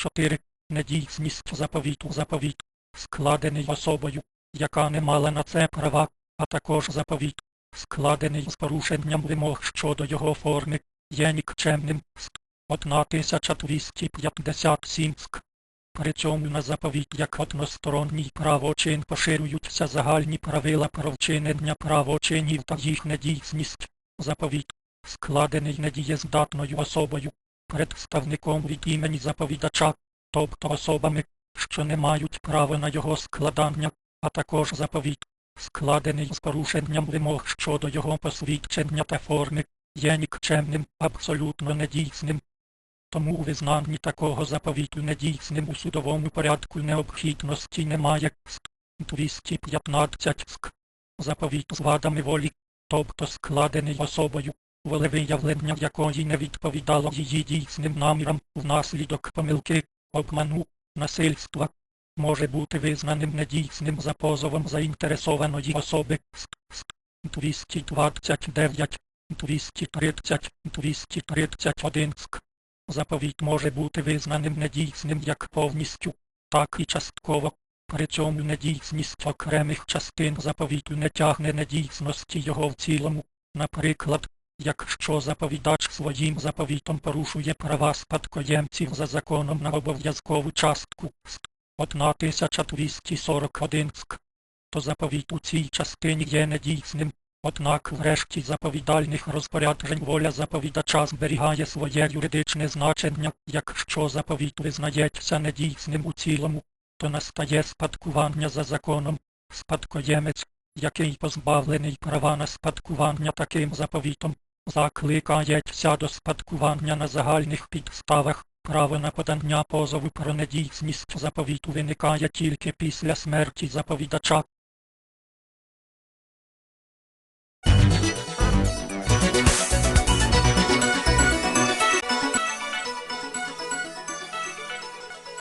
4. Недійсність заповіту заповіт, складений особою, яка не мала на це права, а також заповіт, складений з порушенням вимог щодо його форми, є нікчемним. Ск. 1257 ск. При цьому на заповіт як односторонній правочин поширюються загальні правила про вчинення правочинів та їх недійсність. Заповіт, складений недієздатною особою, представником від імені заповідача, тобто особами, що не мають права на його складання, а також заповіт, складений з порушенням вимог щодо його посвідчення та форми, є нікчемним, абсолютно недійсним. Тому у визнанні такого заповіту недійсним у судовому порядку необхідності немає. Ск. 215 ск. Заповіт з вадами волі, тобто складений особою, волевиявлення якої не відповідало її дійсним намірам внаслідок помилки, обману, насильства, може бути визнаним недійсним за позовом заінтересованої особи. Ск. Ск. 229, 230, 231 ск. Заповіт може бути визнаним недійсним як повністю, так і частково. При цьому недійсність окремих частин заповіту не тягне недійсності його в цілому. Наприклад, якщо заповідач своїм заповітом порушує права спадкоємців за законом на обов'язкову частку ст. 1241 ск, то заповіт у цій частині є недійсним. Однак врешті заповідальних розпоряджень воля заповідача зберігає своє юридичне значення, якщо заповіт визнається недійсним у цілому, то настає спадкування за законом. Спадкоємець, який позбавлений права на спадкування таким заповітом, закликається до спадкування на загальних підставах. Право на подання позову про недійсність заповіту виникає тільки після смерті заповідача,